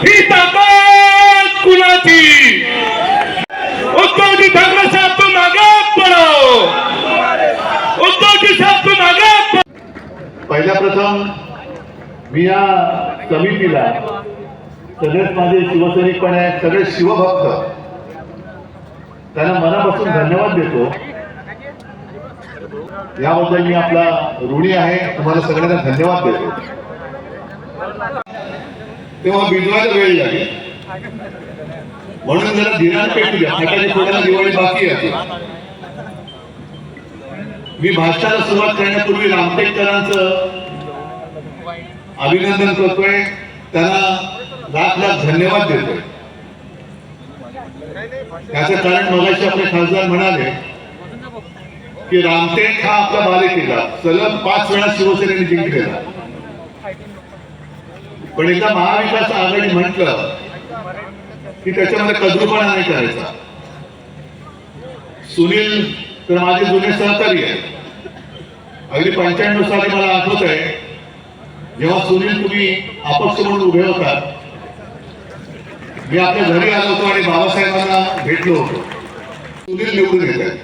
ही ताकद कुणाची? उद्धवजी ठाकरे साहब तुम आगे बढ़ो उद्धवजी साहब पहिल्या प्रथम मी या समितीला सगळेच माझे शिवसैनिक पण आहेत सगळे शिवभक्त. त्यांना मनापासून धन्यवाद देतो. याबद्दल मी आपला ऋणी आहे तुम्हाला सगळ्यांना धन्यवाद देतो. तेव्हा बिजवायला वेळ लागेल. म्हणून जरा धीराने पेटू द्या. फटाके फोडायला दिवाळी बाकी आहे मी भाषणाला सुरुवात करण्यापूर्वी रामटेककरांचं अभिनंदन करतोय. त्यांना लाख लाख धन्यवाद देतोय. त्याचं कारण मगाशी आपले खासदार म्हणाले की रामटेक हा आपला बालेकिल्ला. सलग पाच वेळा शिवसेनेने जिंकलेला. पण एकदा महाविकास आघाडी म्हटलं की त्याच्यामध्ये कद्रूपणा नाही करायचा. सुनील तर माझे जुने सहकारी आहे अगदी पंच्याण्णव साली मला आठवत आहे जेव्हा सुनील तुम्ही अपक्ष म्हणून उभे होता मी आपल्या घरी आलो होतो आणि बाबासाहेबांना भेटलो होतो. सुनील निवडून येत आहे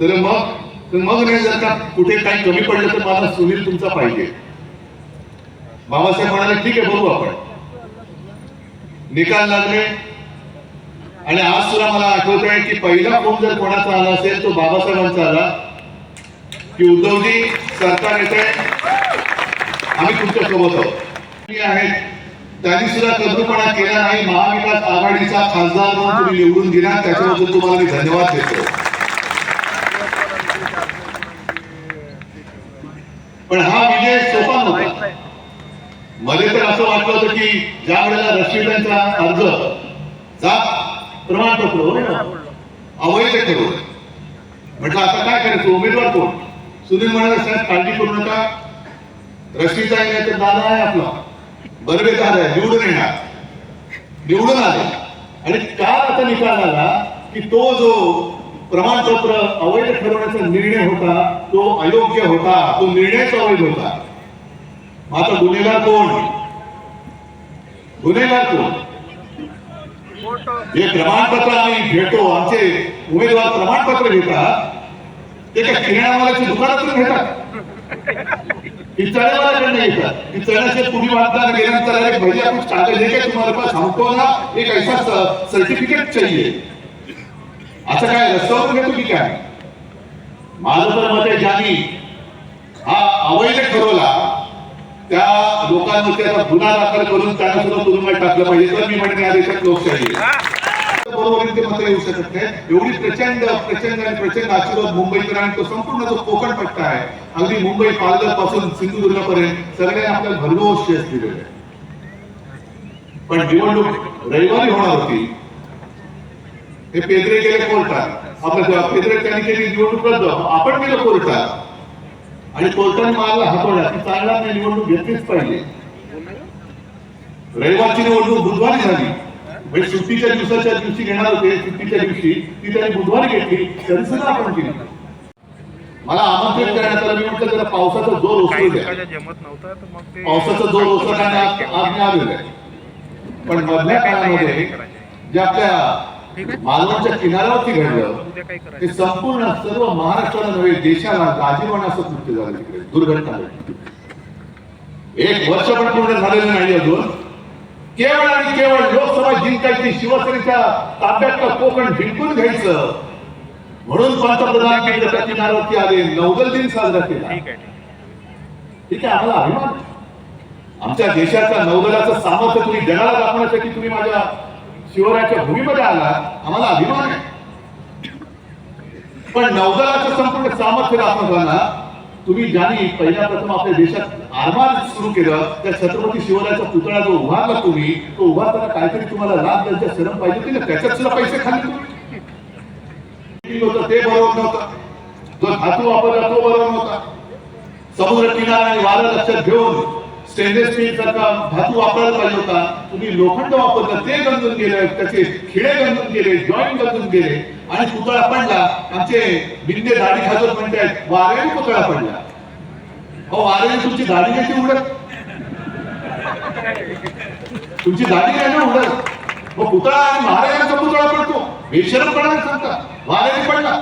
तर मग मग नाही जर का कुठे काही कमी पडलं तर मला सुनील तुमचा पाहिजे. बाबासाहेब म्हणाले ठीक आहे बघू आपण. निकाल लागले. आणि आज सुद्धा मला आठवत आहे की पहिला फोन जर कोणाचा आला असेल तो बाबासाहेबांचा आला. की उद्धवजी सरकार येते आम्ही तुमच्यासोबत आहोत आहेत त्यांनी सुद्धा कद्रूपणा केला नाही. महाविकास आघाडीचा खासदार म्हणून तुम्ही निवडून गेला. त्याच्याबद्दल तुम्हाला मी धन्यवाद देतो. पण हा मध्ये तर असं वाटलं होतं की ज्या वेळेला रश्मीतांचा अर्ज जात प्रमाणपत्र हो ना, अवैध ठरवलं म्हटलं आता काय करायचं? उमेदवार कोण? सुनील म्हणाले साहेब काळजी करू नका. रश्मीचा आहे तर दादा आहे आपला. बरबेदार आहे निवडून येणार. निवडून आले. आणि काल आता निकाल आला की तो जो प्रमाणपत्र अवैध ठरवण्याचा निर्णय होता तो अयोग्य होता तो निर्णयच अवैध होता. आता गुन्हेगार कोण? गुन्हेगार कोण? जे प्रमाणपत्र आम्ही घेतो. आमचे उमेदवार प्रमाणपत्र घेतात. ते काय किराणामालाच्या दुकानातून घेतात. चण्यावाल्याकडनं येतात ही चण्याचे पुढी वाटताना गेल्यानंतर अरे भैया कुछ कागज तुम्हारे पास हमको ना एक ऐसा सर्टिफिकेट चाहिए. असं काय रस्त्यावर घेतो की काय? माझं तर मत आहे ज्यांनी हा अवैध ठरवला त्या आता गुन्हा दाखल करून त्यांना सुद्धा तुरुंगात टाकलं पाहिजे. तर मी म्हणणे या देशात लोकशाही. बरोबर ते मत येऊ शकत नाही. एवढी प्रचंड प्रचंड आणि प्रचंड आशीर्वाद मुंबईकर आणि तो संपूर्ण जो कोकण पट्टा आहे अगदी मुंबई पालघरपासून सिंधुदुर्ग पर्यंत सगळ्यांनी आपल्याला भरघोस दिलेले आहे. पण निवडणूक रविवारी होणार होती. हे पेदरे गेले कोर्टात. आपल्या पेदरे त्यांनी केली निवडणूक रद्द. आपण गेलो कोर्टात. आणि कोर्टाने मारला हातोडा की चालणार नाही निवडणूक घेतलीच पाहिजे. रविवारची निवडणूक बुधवारी झाली. म्हणजे सुट्टीच्या दिवसाच्या दिवशी घेणार होते सुट्टीच्या दिवशी. ती त्यांनी बुधवारी घेतली तरी सुद्धा आपण केली मला आमंत्रित करण्यात आलं मी म्हटलं जरा पावसाचा जोर ओसरू द्या. ते पावसाचा जोर ओसरल्याने आज आलेला आहे पण मधल्या काळामध्ये जे आपल्या मालवणच्या किनाऱ्यावरती घडलं. करायचं? संपूर्ण सर्व महाराष्ट्राला नव्हे देशाला गाजीवान असं कृत्य झालं तिकडे. दुर्घटना. एक वर्ष पण पूर्ण झालेलं नाही अजून. केवळ आणि केवळ लोकसभा जिंकायची शिवसेनेच्या ताब्यातलं कोकण जिंकून घ्यायचं. म्हणून पंतप्रधान केंद्राच्या किनाऱ्यावरती आले नौदल दिन साजरा केला. ठीक आहे आम्हाला अभिमान. आमच्या देशाच्या नौदलाचं सामर्थ्य तुम्ही जगाला दाखवण्यासाठी तुम्ही माझ्या शिवरायाच्या भूमीमध्ये आला आम्हाला अभिमान आहे. पण नौदलाचं संपूर्ण सामर्थ्य दाखवताना तुम्ही ज्यांनी पहिल्या प्रथम आपल्या देशात आरमार सुरू केलं त्या छत्रपती शिवरायाचा पुतळा जो उभारला तुम्ही तो उभारताना काहीतरी तुम्हाला लाभ त्यांच्या शरम पाहिजे होती ना? त्याच्यात सुद्धा पैसे खाली तुम्ही. होतं ते बरोबर नव्हतं. जो धातू वापरला तो बरोबर नव्हता. समुद्र किनारा आणि वारा लक्षात घेऊन स्टेनलेस स्टील सारखा धातू वापरायला पाहिजे होता? तुम्ही लोखंड वापरलं ते गंजून गेले त्याचे खिळे गंजून गेले जॉईंट गंजून गेले. आणि पुतळा पडला. आमचे बिंदे दाढी खाजत म्हणतात वाऱ्याने पुतळा पडला. अहो वाऱ्याने तुमची दाढी कशी उडत तुमची दाढी आहे ना उडत मग पुतळा आणि महाराजांचा पुतळा पडतो. बेशरमपणाने सांगता वाऱ्याने पडला.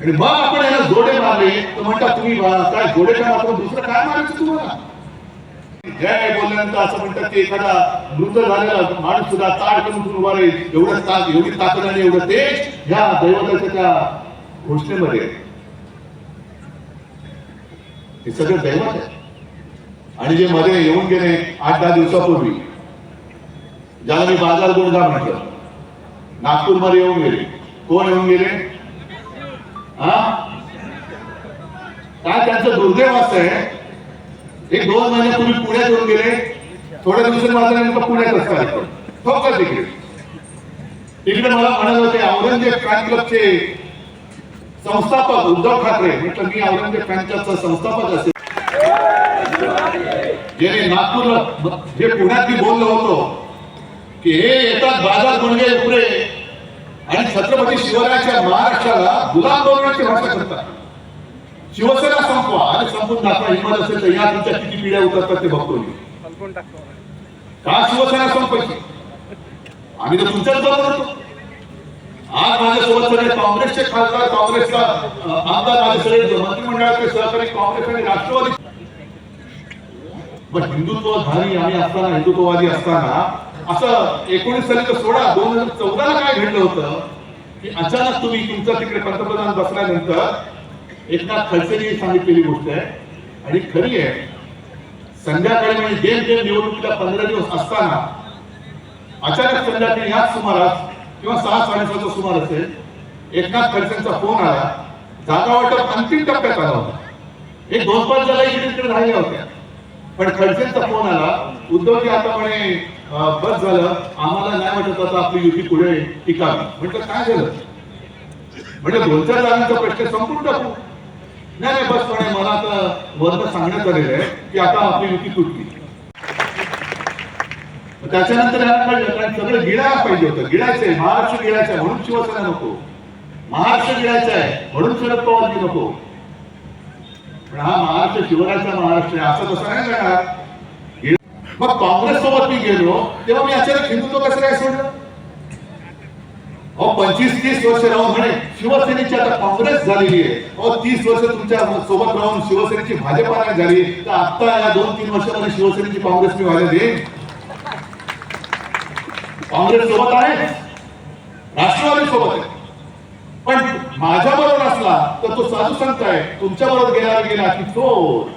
आणि मग आपण याला जोडे मारले. तर म्हणता तुम्ही काय जोडे का मारतो? दुसरं काय मारायचं तुम्हाला? जय बोलल्यानंतर असं म्हणतात की एखादा मृत झालेला माणूस सुद्धा ताड करून उभा राहील. एवढं ताक एवढी ताकद आणि एवढं तेज ह्या दैवताच्या त्या घोषणेमध्ये. हे सगळं दैवत आहे आणि जे मध्ये येऊन गेले आठ दहा दिवसापूर्वी ज्याला मी बाजार गुंडा म्हटलं नागपूरमध्ये येऊन गेले. कोण येऊन गेले? हा? काय त्यांचं दुर्दैव असं आहे? एक दोन महिन्यापूर्वी पुण्यात येऊन गेले थोड्या दिवसात माझा नेमकं पुण्यात असतात ठोकर हो तिकडे? तिकडे मला म्हणत होते औरंगजेब फॅन क्लबचे संस्थापक उद्धव ठाकरे. म्हटलं मी औरंगजेब फॅन क्लबचा संस्थापक असेल. ज्याने नागपूरला जे पुण्यात मी बोललो होतो की हे येतात बाजार गुणगे उपरे आणि छत्रपती शिवरायाच्या महाराष्ट्राला बनवण्याची भाषा करतात. शिवसेना संपवा. आणि संपून दाखवा हिंमत असेल तर या तुमच्या किती पिढ्या उतरतात ते बघतो मी. का शिवसेना संपायची आम्ही तर तुमच्याच बरोबर होतो. आज माझ्यासोबत सगळे काँग्रेसचे खासदार काँग्रेसचा आमदार माझे सगळे मंत्रिमंडळाचे सहकारी काँग्रेस आणि राष्ट्रवादी. पण हिंदुत्वधारी आम्ही असताना हिंदुत्ववादी असताना असं एकोणीस साली तर सोळा दोन हजार चौदाला काय घडलं होतं? की अचानक तुम्ही तुमचं तिकडे पंतप्रधान बसल्यानंतर एकनाथ खडसेने सांगितलेली गोष्ट आहे. आणि खरी आहे संध्याकाळी म्हणजे जेम जेम निवडणुकीला पंधरा दिवस असताना अचानक संध्याकाळी याच सुमारास किंवा सहा साडेसहाचा सुमार असेल एकनाथ खडसेंचा फोन आला. जागा वाटप अंतिम टप्प्यात आला होता. एक दोन पाच जागा इकडे तिकडे राहिल्या होत्या. पण खडसेंचा फोन आला. उद्धवजी आता म्हणे बस झालं. आम्हाला नाही वाटत आता आपली युती पुढे टिकावी म्हटलं काय झालं? म्हणजे दोन चार जागांचा प्रश्न संपून टाकू. नाही नाही बस म्हणे मला आता वरनं सांगण्यात आलेलं आहे की आता आपली युती तुटली. त्याच्यानंतर कारण सगळं गिळायला पाहिजे होतं. गिळायचंय महाराष्ट्र गिळायचं आहे म्हणून शिवसेना नको. महाराष्ट्र गिळायचा आहे म्हणून शरद पवारजी नको. पण हा महाराष्ट्र शिवराजचा महाराष्ट्र आहे. असं तसं नाही करणार? मग काँग्रेस सोबत मी गेलो तेव्हा मी अचानक हिंदुत्व कसं काय सोडलं? अहो पंचवीस तीस वर्ष राहून म्हणे शिवसेनेची आता काँग्रेस झालेली आहे. अहो तीस वर्ष तुमच्यासोबत राहून शिवसेनेची भाजपा नाही झाली तर आता या दोन तीन वर्षामध्ये शिवसेनेची काँग्रेस मी व्हायला देईन. काँग्रेस सोबत आहे राष्ट्रवादी सोबत आहे. पण माझ्या बरोबर असला तर तो साधू सांगताय आहे. तुमच्या बरोबर गेला गेला की चोर.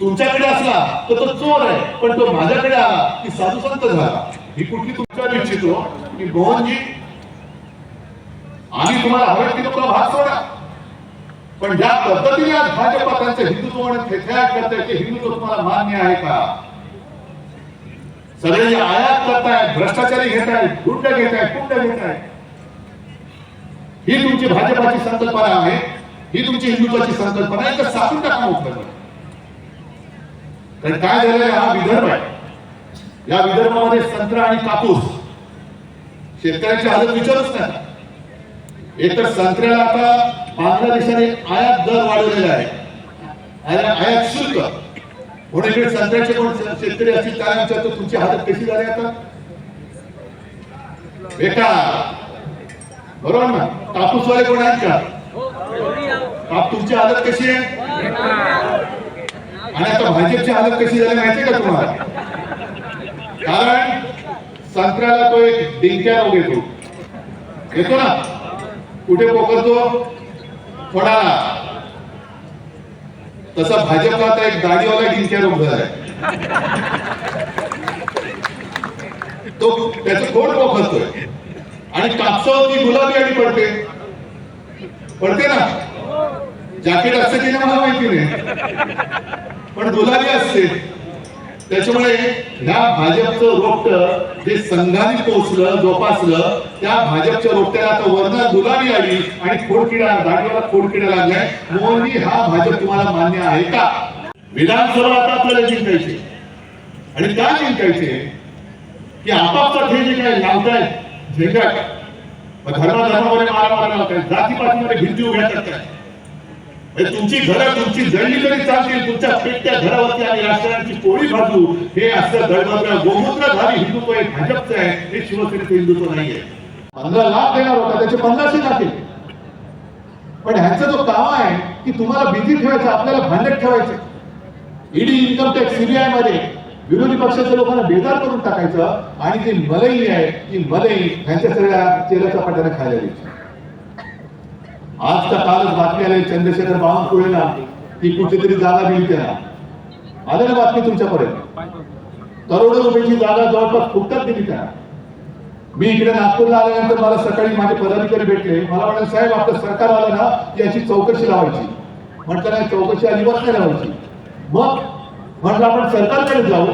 तुमच्याकडे असला तर तो चोर आहे. पण तो माझ्याकडे आला की साधू संत झाला. ही कुठली तुमच्या इच्छितो? की मोहनजी. आम्ही तुम्हाला हवे की तुला भाग सोडा. पण ज्या पद्धतीने आज भाजपा त्यांचं हिंदुत्व म्हणून खेळाट करताय ते हिंदुत्व तुम्हाला मान्य आहे का? सगळे जे आयात करतायत भ्रष्टाचारी घेत आहेत गुंड घेत आहेत कुंड घेत आहेत ही तुमची भाजपाची संकल्पना आहे. ही तुमची हिंदुत्वाची संकल्पना आहे. तर सापून टाका उपलब्ध कारण काय झालेलं आहे हा विदर्भ आहे. या विदर्भामध्ये संत्रा आणि कापूस शेतकऱ्यांची हालत विचारच नाही एक तर संत्र्याला आता बांगलादेशाने आयात दर वाढवलेला आहे. आयात शुल्क. म्हणून इकडे संत्र्याचे कोण शेतकरी असतील काय विचारतो तुमची हालत कशी झाली आता? बेकार. बरोबर ना? कापूसवाले कोण आहेत का? काप तुमची हालत कशी आहे? आणि आता भाजपची हालत कशी झाली माहितीये का तुम्हाला? कारण संत्र्याला तो एक डिंक्या रोग येतो येतो ना? कुठे पोखरतो? फडा तसा भाजपला आता एक गाडीवाला डिंक्या रोग झालाय तो त्याचं कोण पोखरतोय. आणि कापसावरती गुलाबी आणि पडते. पडते ना? जॅकेट असते की मला माहिती नाही. पण गुलाबी असते. त्याच्यामुळे ह्या भाजपचं रोपट जे संघाने पोचलं जोपासलं त्या भाजपच्या रोपट्याला आता वर्ण गुलाबी आली आणि खोडकिडा दाढीवाला खोडकिडा लागलाय. मोदी हा भाजप तुम्हाला मान्य आहे का? विधानसभा आता आपल्याला जिंकायची आणि का जिंकायचे की आपापसात हे जे काय लावताय झेंगाट मग मारा मारा लावताय जातीपातीमध्ये भिंती उभ्या करताय. म्हणजे तुमची घरं तुमची जळली तरी चालतील तुमच्या पेटत्या घरावरती आणि राष्ट्रांची पोळी भाजू हे असं धर्मात्र गोमूत्रधारी हिंदुत्व हे भाजपचं आहे हे शिवसेनेचं हिंदुत्व नाहीये. पंधरा लाख देणार होता त्याचे पन्नासही टाकेल पण ह्यांचा जो काम आहे की तुम्हाला बिझी ठेवायचं आपल्याला भांडत ठेवायचं ईडी इन्कम टॅक्स सीबीआयमध्ये विरोधी पक्षाच्या लोकांना बेजार करून टाकायचं आणि जी मलई आहे ती मलई ह्यांच्या सगळ्या तेलाच्या पाट्याने खायला द्यायची. आज का कालच बातमी आली चंद्रशेखर बावनकुळेला ती कुठेतरी जागा दिली त्यांना आलं ना बातमी तुमच्यापर्यंत? करोडो रुपयाची जागा जवळपास फुकटात दिली त्या मी इकडे नागपूरला आल्यानंतर मला सकाळी माझे पदाधिकारी भेटले. मला म्हणाले साहेब आपलं सरकार आलं ना याची चौकशी लावायची. म्हटलं नाही चौकशी अजिबात नाही लावायची. मग म्हटलं आपण सरकारकडे जाऊ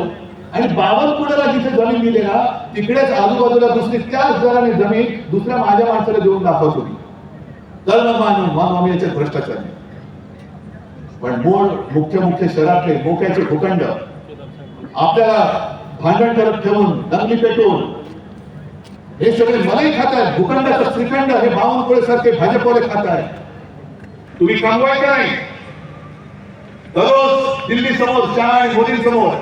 आणि बावनकुळेला जिथे जमीन दिली ना तिकडेच आजूबाजूला दुसरी त्याच दराने जमीन दुसऱ्या माझ्या माणसाला देऊन दाखवत. होती तर मग याच्यात भ्रष्टाचार. नाही पण मूळ मुख्य मुख्य शहरातले मोक्याचे भूखंड आपल्याला भांडण करत ठेवून दंगली पेटवून हे सगळे मलाही खात आहेत भूखंडाचं श्रीखंड हे बावनकुळे सारखे भाजपवाले खात आहे तुम्ही कमवायचं नाही. दिल्ली समोर शहा आणि मोदी समोर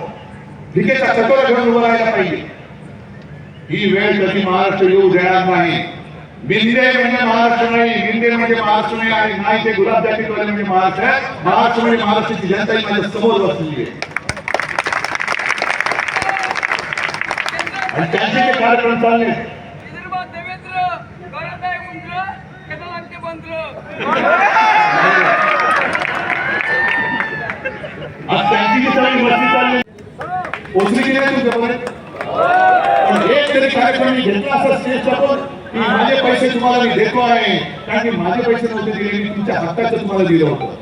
भिकेचा कटोरा घेऊन उभं राहायला पाहिजे. ही वेळ कधी महाराष्ट्र येऊ देणार नाही. बिंदे म्हणजे महाराष्ट्र नाही बिंदे म्हणजे महाराष्ट्र नाही आणि नाही ते गुलाब जातीवाले म्हणजे महाराष्ट्र. महाराष्ट्र म्हणजे महाराष्ट्राची जनता ही माझ्यासमोर बसलेली आहे. आणि त्यांचे जे कार्यक्रम चालले. देवेंद्र आज त्यांची जी मस्ती चालली पोचली की नाही तुमच्यापर्यंत पण एक तरी कार्यक्रम मी घेतला की माझे पैसे तुम्हाला मी देतो आहे. कारण की माझे पैसे नव्हते दिले मी तुमच्या हक्काचं तुम्हाला दिलं होतं.